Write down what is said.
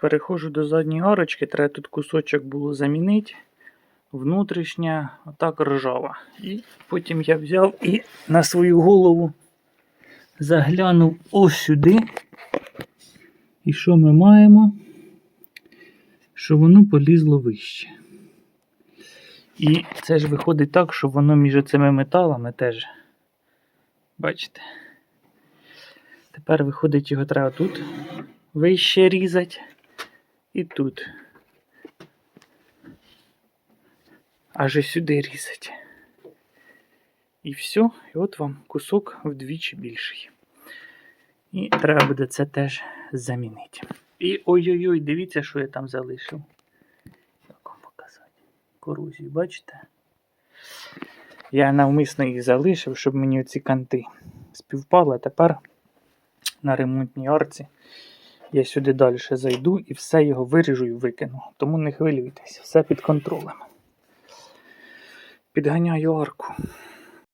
Переходжу до задньої арочки, треба тут кусочок було замінити. Внутрішня, отак ржава. І потім я взяв і на свою голову заглянув ось сюди. І що ми маємо? Що воно полізло вище. І це ж виходить так, що воно між цими металами теж. Бачите? Тепер виходить, його треба тут вище різати і тут. Аж і сюди різати. І все, і от вам кусок вдвічі більший. І треба буде це теж замінити. І ой-ой-ой, дивіться, що я там залишив. Як вам показати? Корозію, бачите? Я навмисно їх залишив, щоб мені оці канти співпали. А тепер на ремонтній арці я сюди далі зайду і все його виріжу і викину. Тому не хвилюйтесь, все під контролем. Підганяю арку.